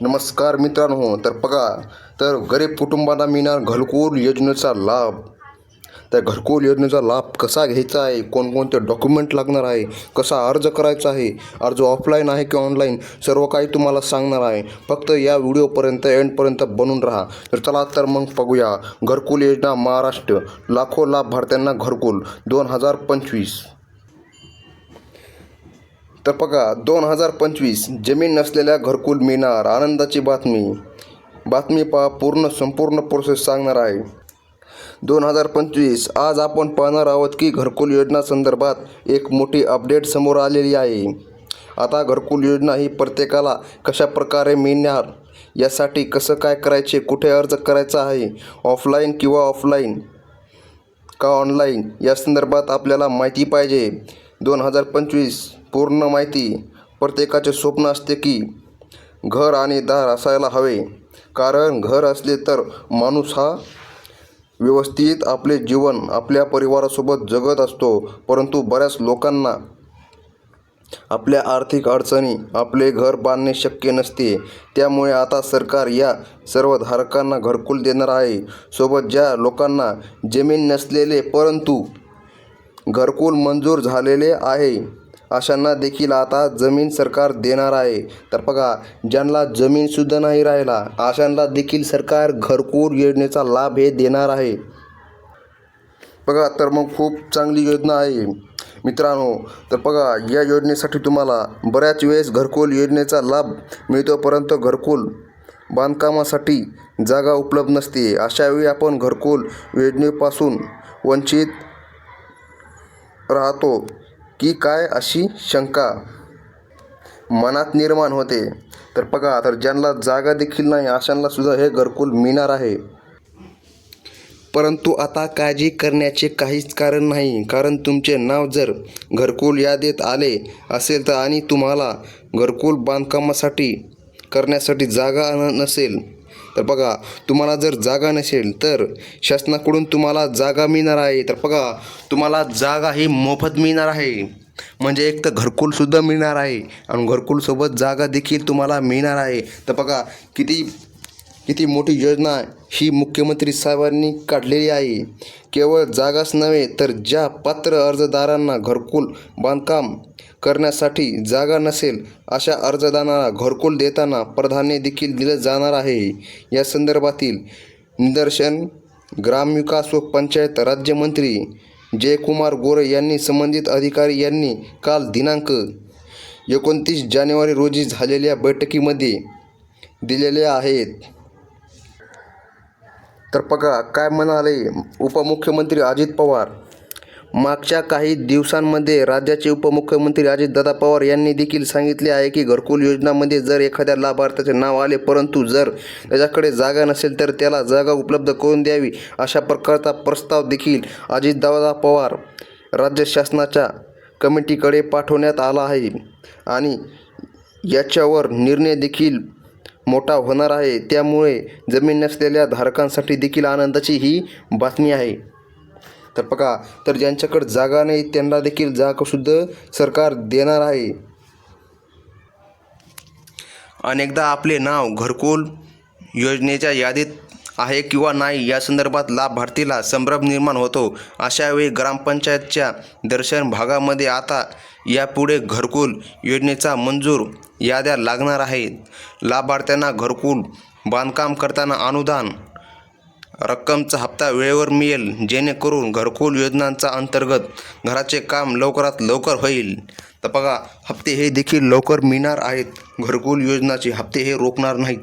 नमस्कार मित्रांनो तर बघा तर गरीब कुटुंबांना मिळणार घरकुल योजनेचा लाभ. त्या घरकुल योजनेचा लाभ कसा घ्यायचा आहे? कोणकोणते डॉक्युमेंट लागणार आहे? कसा अर्ज करायचा आहे? अर्ज ऑफलाईन आहे की ऑनलाईन सर्व काही तुम्हाला सांगणार आहे. फक्त या व्हिडिओपर्यंत एंडपर्यंत बनून राहा. तर चला तर मग बघूया. घरकुल योजना महाराष्ट्र. लाखो लाभार्थ्यांना घरकुल. दोन हजार पंचवीस. तर बघा दोन हजार पंचवीस जमीन नसलेल्या घरकुल मिळणार आनंदाची बातमी. बातमी पहा पूर्ण संपूर्ण प्रोसेस सांगणार आहे. दोन हजार पंचवीस आज आपण पाहणार आहोत की घरकुल योजना संदर्भात एक मोठी अपडेट समोर आलेली आहे. आता घरकुल योजना ही प्रत्येकाला कशा प्रकारे मिळणार यासाठी कसं काय करायचे कुठे अर्ज करायचा आहे ऑफलाईन किंवा ऑफलाईन का ऑनलाईन या संदर्भात आपल्याला माहिती पाहिजे. दोन हजार पंचवीस पूर्ण माहिती प्रत्येकाचे स्वप्न असते की घर आणि दार असायला हवे. कारण घर असले तर माणूस हा व्यवस्थित आपले जीवन आपल्या परिवारासोबत जगत असतो. परंतु बऱ्याच लोकांना आपल्या आर्थिक अडचणी आपले घर बांधणे शक्य नसते. त्यामुळे आता सरकार या सर्व धारकांना घरकुल देणार आहे. सोबत ज्या लोकांना जमीन नसलेले परंतु घरकुल मंजूर झालेले आहे अशांना देखील आता जमीन सरकार देणार आहे. तर बघा ज्यांना जमीनसुद्धा नाही राहिला अशांना देखील सरकार घरकुल योजनेचा लाभ हे देणार आहे. बघा तर मग खूप चांगली योजना आहे. मित्रांनो तर बघा या योजनेसाठी तुम्हाला बऱ्याच वेळेस घरकुल योजनेचा लाभ मिळतो परंतु घरकुल बांधकामासाठी जागा उपलब्ध नसते. अशावेळी आपण घरकुल योजनेपासून वंचित राहतो. की काय अशी शंका मनात निर्माण होते. तर बघा तर ज्यांना जागा देखील नाही अशांना सुद्धा हे घरकुल मिळणार आहे. परंतु आता काळजी करण्याचे काहीच कारण नाही. कारण तुमचे नाव जर घरकुल यादीत आले असेल तर आणि तुम्हाला घरकुल बांधकामासाठी करण्यासाठी जागा नसेल तर बघा तुम्हाला जर जागा नसेल तर शासनाकडून तुम्हाला जागा मिळणार आहे. तर बघा तुम्हाला जागा ही मोफत मिळणार आहे. म्हणजे एक तर घरकुलसुद्धा मिळणार आहे आणि घरकुलसोबत जागा देखील तुम्हाला मिळणार आहे. तर बघा किती किती मोठी योजना ही मुख्यमंत्री साहेबांनी काढलेली आहे. केवळ जागाच नव्हे तर ज्या पात्र अर्जदारांना घरकुल बांधकाम करण्यासाठी जागा नसेल अशा अर्जदारांना घरकुल देताना प्राधान्य देखील दिलं जाणार आहे. या संदर्भातील निदर्शन ग्रामविकास व पंचायत राज्यमंत्री जयकुमार गोरे यांनी संबंधित अधिकारी यांनी काल दिनांक एकोणतीस जानेवारी रोजी झालेल्या बैठकीमध्ये दिलेल्या आहेत. तर बघा काय म्हणाले उपमुख्यमंत्री अजित पवार? मागच्या काही दिवसांमध्ये राज्याचे उपमुख्यमंत्री अजितदादा पवार यांनी देखील सांगितले आहे की घरकुल योजनामध्ये जर एखाद्या लाभार्थ्याचे नाव आले परंतु जर त्याच्याकडे जागा नसेल तर त्याला जागा उपलब्ध करून द्यावी अशा प्रकारचा प्रस्ताव देखील अजितदादा पवार राज्य शासनाच्या कमिटीकडे पाठवण्यात आला आहे. आणि याच्यावर निर्णय देखील मोठा होणार आहे. त्यामुळे जमीन नसलेल्या धारकांसाठी देखील आनंदाची ही बातमी आहे. तर बघा तर ज्यांच्याकडे जागा नाही त्यांना देखील जागासुद्धा सरकार देणार आहे. अनेकदा आपले नाव घरकुल योजनेच्या यादीत आहे किंवा नाही या संदर्भात लाभार्थीला संभ्रम निर्माण होतो. अशावेळी ग्रामपंचायतच्या दर्शन भागामध्ये आता यापुढे घरकुल योजनेचा मंजूर याद्या लागणार आहेत. लाभार्थ्यांना घरकुल बांधकाम करताना अनुदान रक्कमचा हप्ता वेळेवर मिळेल जेणेकरून घरकुल योजनांचा अंतर्गत घराचे काम लवकरात लवकर होईल. तर बघा हप्ते हे देखील लवकर मिळणार आहेत. घरकुल योजनाचे हप्ते हे रोखणार नाहीत.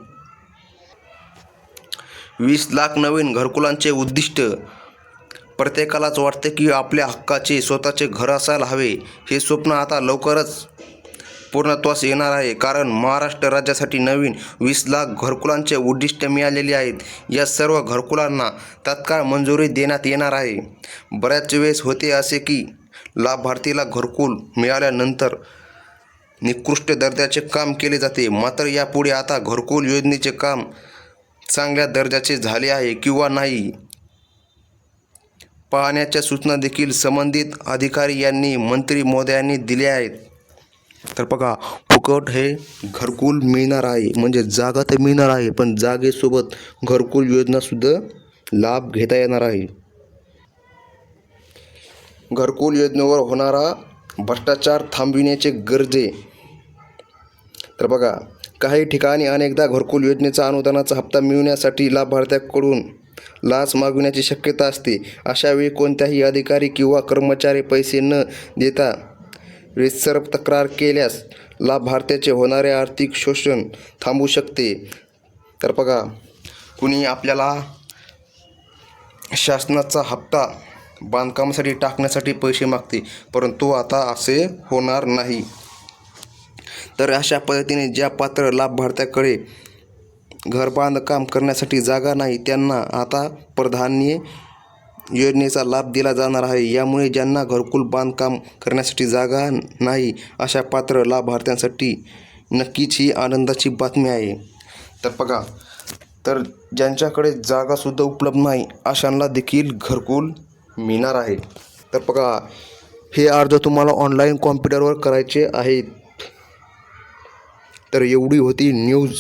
वीस लाख नवीन घरकुलांचे उद्दिष्ट. प्रत्येकालाच वाटते की आपल्या हक्काचे स्वतःचे घर असायला हवे. हे स्वप्न आता लवकरच पूर्णत्वास येणार आहे. कारण महाराष्ट्र राज्यासाठी नवीन वीस लाख घरकुलांचे उद्दिष्ट मिळालेले आहेत. या सर्व घरकुलांना तात्काळ मंजुरी देण्यात येणार आहे. बऱ्याच वेळेस होते असे की लाभार्थीला घरकुल मिळाल्यानंतर निकृष्ट दर्जाचे काम केले जाते. मात्र यापुढे आता घरकुल योजनेचे काम चांगल्या दर्जाचे झाले आहे किंवा नाही पाहण्याच्या सूचना देखील संबंधित अधिकारी यांनी मंत्री महोदयांनी दिल्या आहेत. तर बघा फुकट हे घरकुल मिळणार आहे. म्हणजे जागा तर मिळणार आहे पण जागेसोबत घरकुल योजनासुद्धा लाभ घेता येणार आहे. घरकुल योजनेवर होणारा भ्रष्टाचार थांबविण्याचे गरजे. तर बघा काही ठिकाणी अनेकदा घरकुल योजनेचा अनुदानाचा हप्ता मिळवण्यासाठी लाभार्थ्याकडून लाच मागविण्याची शक्यता असते. अशावेळी कोणत्याही अधिकारी किंवा कर्मचारी पैसे न देता रितसर तक्रार केल्यास लाभार्थ्याचे होणारे आर्थिक शोषण थांबू शकते. तर बघा कुणी आपल्याला शासनाचा हप्ता बांधकामासाठी टाकण्यासाठी पैसे मागते परंतु आता असे होणार नाही. तर अशा पद्धतीने ज्या पात्र लाभार्थ्याकडे घर बांधकाम करण्यासाठी जागा नाही त्यांना आता प्राधान्य योजनेचा लाभ दिला जाणार आहे. यामुळे ज्यांना घरकुल बांधकाम करण्यासाठी जागा नाही अशा पात्र लाभार्थ्यांसाठी नक्कीच ही आनंदाची बातमी आहे. तर बघा तर ज्यांच्याकडे जागासुद्धा उपलब्ध नाही अशांना देखील घरकुल मिळणार आहे. तर बघा हे अर्ज तुम्हाला ऑनलाईन कॉम्प्युटरवर करायचे आहेत. तर एवढी होती न्यूज.